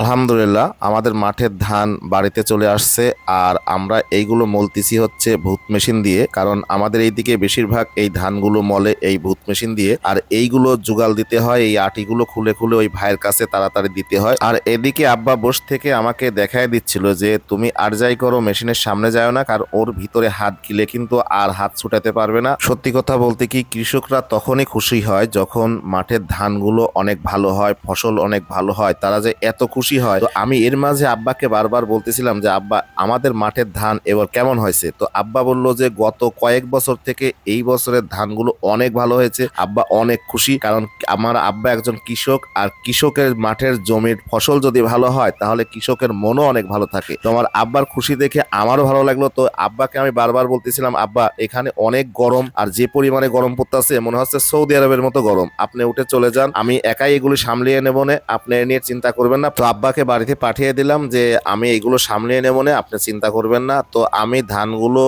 আলহামদুলিল্লাহ, আমাদের মাঠের ধান বাড়িতে চলে আসছে আর আমরা এইগুলো মলতেছি হচ্ছে ভূত মেশিন দিয়ে, কারণ আমাদের এইদিকে বেশিরভাগ এই ধানগুলো মলে এই ভূত মেশিন দিয়ে, আর এইগুলো জুগাল দিতে হয়, এই আটিগুলো খুলে খুলে ওই ভাইয়ের কাছে তাড়াতাড়ি দিতে হয়। আর এদিকে আব্বা বস থেকে আমাকে দেখায় দিচ্ছিল যে, তুমি আর যাই করো, মেশিনের সামনে যাও না, কারণ ওর ভিতরে হাত গিলে কিন্তু আর হাত ছুটাতে পারবে না। সত্যি কথা বলতে কি, কৃষকরা তখনই খুশি হয় যখন মাঠের ধানগুলো অনেক ভালো হয়, ফসল অনেক ভালো হয়, তারা যে এত খুশি হয়। তো আমি এর মাঝে আব্বাকে বারবার বলতেছিলাম যে, আব্বা, আমাদের মাঠের ধান এবার কেমন হয়েছে? তো আব্বা বলল যে, গত কয়েক বছর থেকে এই বছরের ধানগুলো অনেক ভালো হয়েছে। আব্বা অনেক খুশি কারণ আমার আব্বা একজন কৃষক আর কৃষকের মাঠের জমির ফসল যদি ভালো হয়, তাহলে কৃষকের মনও অনেক ভালো থাকে। তো আমার আব্বার খুশি দেখে আমারও ভালো লাগল। তো আব্বাকে আমি বারবার বলতেছিলাম, আব্বা, এখানে অনেক গরম আর যে পরিমাণে গরম পড়তেছে, মনে হচ্ছে সৌদি আরবের মতো গরম। আপনি উঠে চলে যান। আমি একাই এগুলি সামলিয়ে নেব না। আপনি নিয়ে চিন্তা করবেন না। আব্বাকে বাড়িতে পাঠিয়ে দিলাম যে, আমি এগুলো সামলিয়ে নেব না, আপনি চিন্তা করবেন না। তো আমি ধানগুলো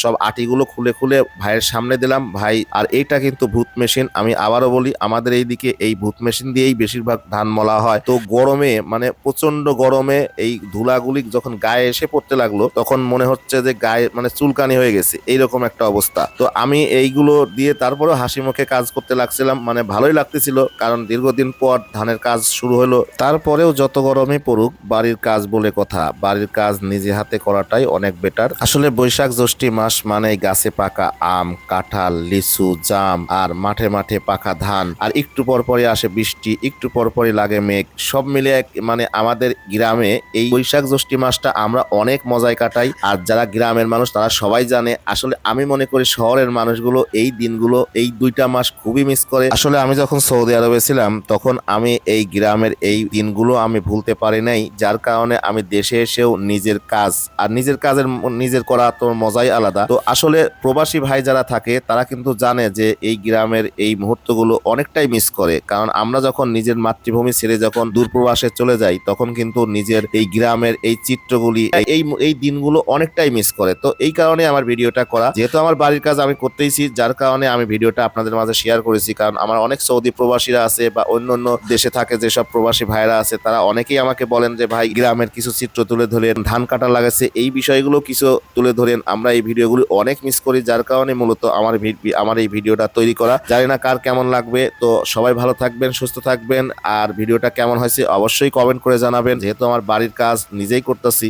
সব আটিগুলো খুলে খুলে ভাইয়ের সামনে দিলাম। ভাই, আর এইটা কিন্তু ভূত মেশিন। আমি আবারও বলি, আমাদের এইদিকে এই ভূত মেশিন দিয়েই বেশিরভাগ ধান মলা হয়। তো গরমে মানে প্রচণ্ড গরমে এই ধুলাগুলি যখন গায়ে এসে পড়তে লাগল, তখন মনে হচ্ছে যে গায়ে মানে চুলকানি হয়ে গেছে। এইরকম একটা অবস্থা। তো আমি এইগুলো দিয়ে তারপরে হাসি মুখে কাজ করতে লাগছিলাম। মানে ভালোই লাগতেছিল, কারণ দীর্ঘদিন পর ধানের কাজ শুরু হলো। তারপরেও যত গরমে পড়ুক, বাড়ির কাজ বলে কথা। বাড়ির কাজ নিজে হাতে করাটাই অনেক বেটার আসলে বৈশাখ জ্যৈষ্ঠী মাস মানে গাছে পাকা আম, কাঁঠাল, লিচু, জাম আর মাঠে মাঠে পাকা ধান। আর একটু পর পরে আসে বৃষ্টি, একটু পর পরে লাগে মেঘ। সব মিলে এক মানে আমাদের গ্রামে এই বৈশাখ জ্যৈষ্ঠী মাসটা আমরা অনেক মজায় কাটাই। আর যারা গ্রামের মানুষ, তারা সবাই জানে, আসলে আমি মনে করি শহরের মানুষগুলো এই দিনগুলো, এই দুইটা মাস খুবই মিস করে। আসলে আমি যখন সৌদি আরবে ছিলাম, তখন আমি এই গ্রামের এই দিনগুলো আমি ভুলতে পারি নাই, যার কারণে আমি দেশে এসেও নিজের কাজ, আর নিজের কাজের নিজের করা তো মজাই আলাদা। তো আসলে প্রবাসী ভাই যারা থাকে, তারা কিন্তু জানে যে এই গ্রামের এই মুহূর্তগুলো অনেকটাই মিস করে। কারণ আমরা যখন নিজের মাতৃভূমি ছেড়ে যখন দূর প্রবাসে চলে যাই, তখন কিন্তু নিজের এই গ্রামের এই চিত্রগুলি, এই এই দিনগুলো অনেকটাই মিস করে। তো এই কারণে আমার ভিডিওটা করা। যেহেতু আমার বাড়ির কাজ আমি করতেইছি, যার কারণে আমি ভিডিওটা আপনাদের মাঝে শেয়ার করেছি। কারণ আমার অনেক সৌদি প্রবাসীরা আছে বা অন্য অন্য দেশে থাকে যেসব প্রবাসী ভাইরা আছে, তারা অনেকেই আমাকে বলেন যে, ভাই, গ্রামের কিছু চিত্র তুলে ধরেন, ধান কাটা লাগাচ্ছে এই বিষয়গুলো কিছু তুলে ধরেন। আমরা এই ভিডিওগুলো অনেক মিস করি, যার কারণে মূলত আমার আমার এই ভিডিওটা তৈরি করা। জানি না কার কেমন লাগবে, তো সবাই ভালো থাকবেন, সুস্থ থাকবেন। আর ভিডিওটা কেমন হয়েছে অবশ্যই কমেন্ট করে জানাবেন। যেহেতু আমার বাড়ির কাজ নিজেই করতেছি